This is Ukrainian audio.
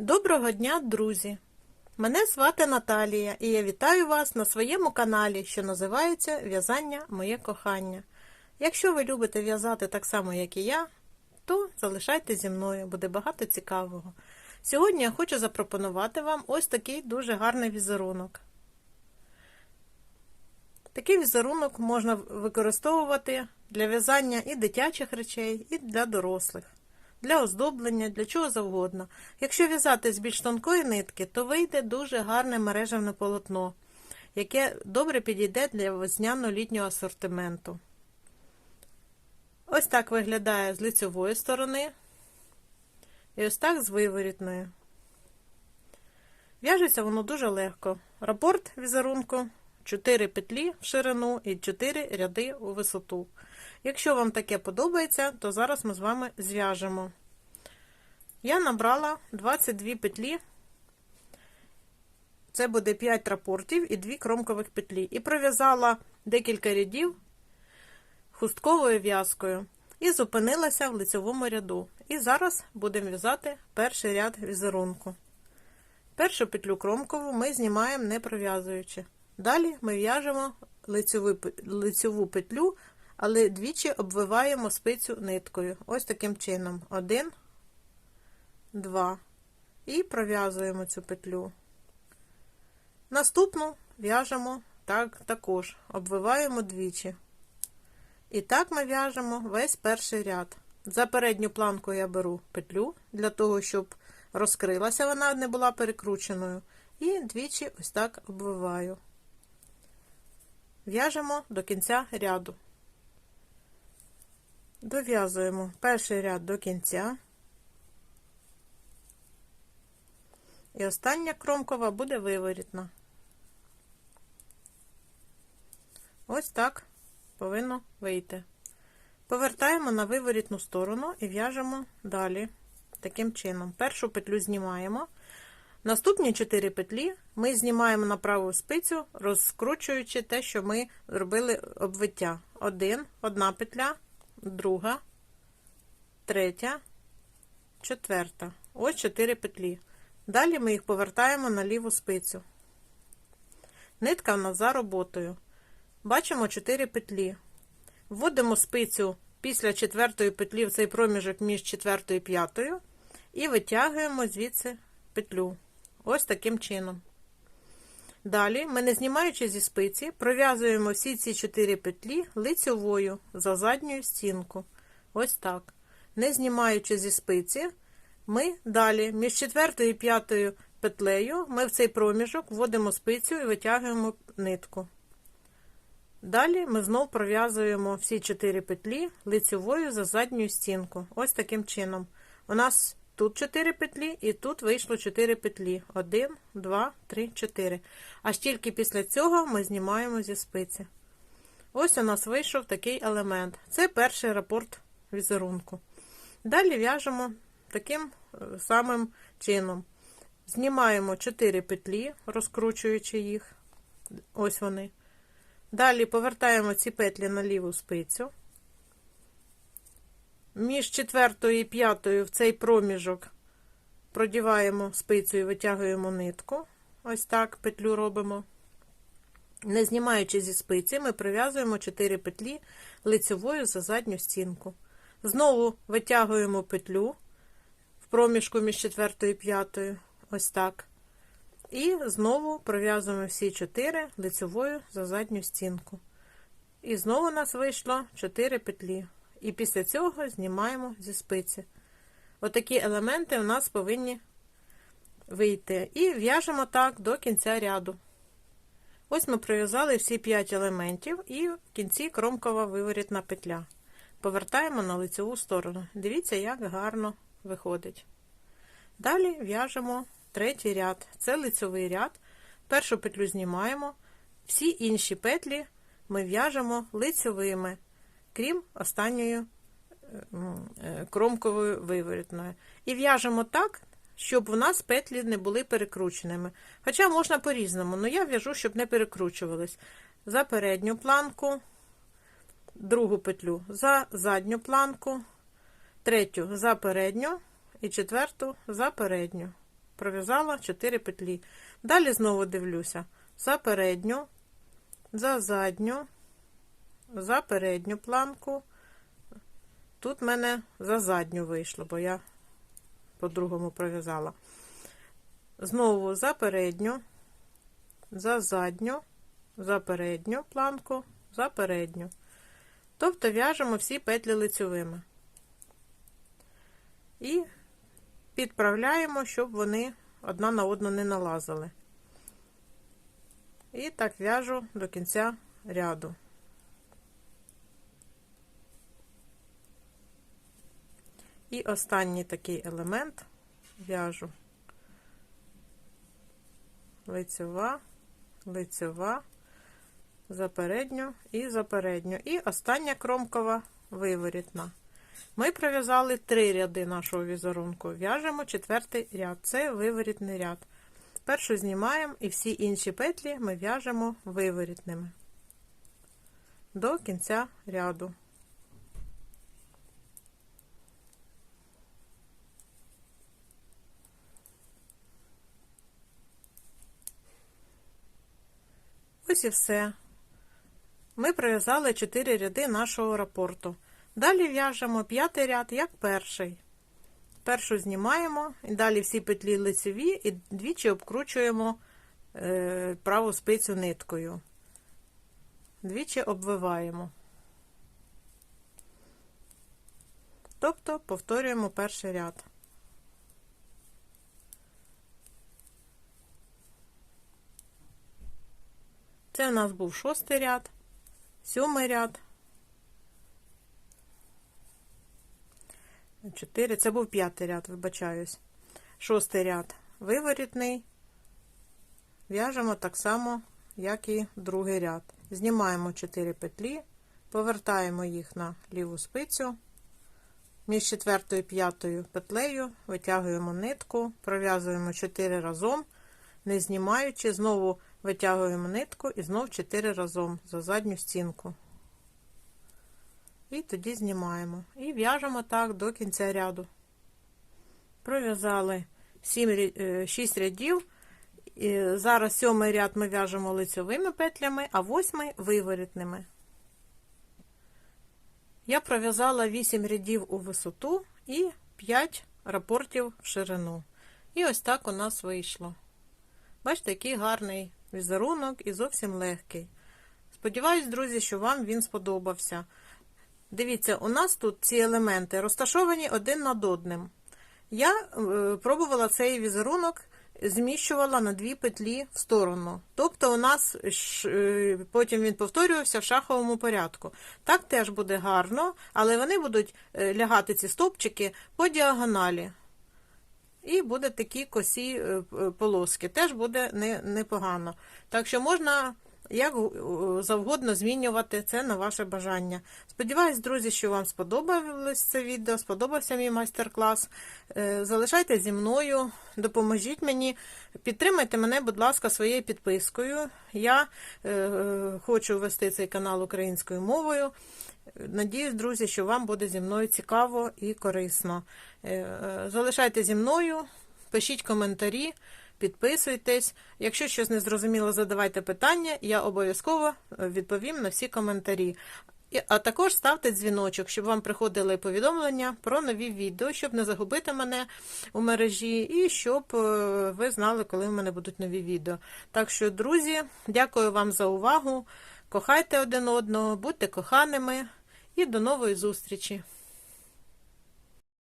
Доброго дня, друзі! Мене звати Наталія і я вітаю вас на своєму каналі, що називається В'язання Моє кохання. Якщо ви любите в'язати так само, як і я, то залишайтеся зі мною, буде багато цікавого. Сьогодні я хочу запропонувати вам ось такий дуже гарний візерунок. Такий візерунок можна використовувати для в'язання і дитячих речей, і для дорослих для оздоблення, для чого завгодно. Якщо в'язати з більш тонкої нитки, то вийде дуже гарне мережевне полотно, яке добре підійде для весняно-літнього асортименту. Ось так виглядає з лицьової сторони. І ось так з виворітної. В'яжеться воно дуже легко. Рапорт візерунку 4 петлі в ширину і 4 ряди у висоту. Якщо вам таке подобається, то зараз ми з вами зв'яжемо. Я набрала 22 петлі, це буде 5 рапортів і 2 кромкових петлі. І пров'язала декілька рядів хустковою в'язкою. І зупинилася в лицевому ряду. І зараз будемо в'язати перший ряд візерунку. Першу петлю кромкову ми знімаємо не пров'язуючи. Далі ми в'яжемо лицеву петлю але двічі обвиваємо спицю ниткою. Ось таким чином. Один, два. І пров'язуємо цю петлю. Наступну в'яжемо так, також, обвиваємо двічі. І так ми в'яжемо весь перший ряд. За передню планку я беру петлю, для того, щоб розкрилася, вона не була перекрученою. І двічі ось так обвиваю. В'яжемо до кінця ряду. Дов'язуємо перший ряд до кінця. І остання кромкова буде виворітна. Ось так повинно вийти. Повертаємо на виворітну сторону і в'яжемо далі. Таким чином. Першу петлю знімаємо. Наступні 4 петлі ми знімаємо на праву спицю, розкручуючи те, що ми зробили обвиття. Один, одна петля друга, третя, четверта. Ось чотири петлі. Далі ми їх повертаємо на ліву спицю. Нитка в нас за роботою. Бачимо 4 петлі. Вводимо спицю після четвертої петлі в цей проміжок між четвертою і п'ятою, і витягуємо звідси петлю. Ось таким чином. Далі ми, не знімаючи зі спиці, пров'язуємо всі ці 4 петлі лицьовою за задню стінку. Ось так. Не знімаючи зі спиці, ми далі, між 4 і 5 петлею, ми в цей проміжок вводимо спицю і витягуємо нитку. Далі ми знов пров'язуємо всі 4 петлі лицьовою за задню стінку. Ось таким чином. У нас Тут 4 петлі, і тут вийшло 4 петлі. 1, 2, 3, 4. Аж тільки після цього ми знімаємо зі спиці. Ось у нас вийшов такий елемент. Це перший рапорт візерунку. Далі в'яжемо таким е, самим чином. Знімаємо 4 петлі, розкручуючи їх. Ось вони. Далі повертаємо ці петлі на ліву спицю між четвертою і п'ятою в цей проміжок продіваємо спицю і витягуємо нитку. Ось так петлю робимо. Не знімаючи зі спиці, ми прив'язуємо 4 петлі лицевою за задню стінку. Знову витягуємо петлю в проміжку між четвертою і п'ятою. Ось так. І знову пров'язуємо всі 4 лицевою за задню стінку. І знову у нас вийшло 4 петлі. І після цього знімаємо зі спиці. Отакі елементи у нас повинні вийти. І в'яжемо так до кінця ряду. Ось ми пров'язали всі 5 елементів, і в кінці кромкова виворітна петля. Повертаємо на лицеву сторону. Дивіться, як гарно виходить. Далі в'яжемо третій ряд. Це лицевий ряд. Першу петлю знімаємо. Всі інші петлі ми в'яжемо лицевими крім останньої е, кромкової виворітної. І в'яжемо так, щоб у нас петлі не були перекрученими. Хоча можна по-різному, але я в'яжу, щоб не перекручувались. За передню планку, другу петлю за задню планку, третю за передню і четверту за передню. пров'язала 4 петлі. Далі знову дивлюся за передню, за задню, за передню планку. Тут в мене за задню вийшло, бо я по-другому пров'язала. Знову за передню, за задню, за передню планку, за передню. Тобто в'яжемо всі петлі лицьовими. І підправляємо, щоб вони одна на одну не налазили. І так в'яжу до кінця ряду. І останній такий елемент в'яжу лицьова, лицьова, за передню і за передню. І остання кромкова виворітна. Ми пров'язали три ряди нашого візерунку. В'яжемо четвертий ряд. Це виворітний ряд. Першу знімаємо і всі інші петлі ми в'яжемо виворітними до кінця ряду. Ось і все. Ми пров'язали 4 ряди нашого рапорту. Далі в'яжемо п'ятий ряд, як перший. Першу знімаємо, і далі всі петлі лицеві і двічі обкручуємо е, праву спицю ниткою. Двічі обвиваємо. Тобто повторюємо перший ряд. Це у нас був шостий ряд, сьомий ряд. Чотири, це був п'ятий ряд, вибачаюсь. Шостий ряд виворітний. В'яжемо так само, як і другий ряд. Знімаємо 4 петлі, повертаємо їх на ліву спицю. Між четвертою і п'ятою петлею витягуємо нитку, пров'язуємо 4 разом, не знімаючи, знову витягуємо нитку і знов 4 разом за задню стінку. І тоді знімаємо. І в'яжемо так до кінця ряду. Пров'язали 6 рядів. І зараз сьомий ряд ми в'яжемо лицьовими петлями, а восьмий виворітними. Я пров'язала 8 рядів у висоту і 5 рапортів в ширину. І ось так у нас вийшло. Бачите, який гарний візерунок і зовсім легкий. Сподіваюсь, друзі, що вам він сподобався. Дивіться, у нас тут ці елементи розташовані один над одним. Я е, пробувала цей візерунок, зміщувала на дві петлі в сторону. Тобто, у нас е, потім він повторювався в шаховому порядку. Так теж буде гарно, але вони будуть е, лягати ці стовпчики по діагоналі. І буде такі косі е, полоски. Теж буде непогано. Так що можна як завгодно змінювати це на ваше бажання. Сподіваюсь, друзі, що вам сподобалось це відео, сподобався мій майстер-клас. Е, залишайтеся зі мною, допоможіть мені, підтримайте мене, будь ласка, своєю підпискою. Я е, хочу вести цей канал українською мовою. Надіюсь, друзі, що вам буде зі мною цікаво і корисно. Е, залишайте зі мною, пишіть коментарі. Підписуйтесь. Якщо щось не зрозуміло, задавайте питання, я обов'язково е, відповім на всі коментарі. А також ставте дзвіночок, щоб вам приходили повідомлення про нові відео, щоб не загубити мене у мережі, і щоб е, ви знали, коли в мене будуть нові відео. Так що, друзі, дякую вам за увагу. Кохайте один одного, будьте коханими і до нової зустрічі!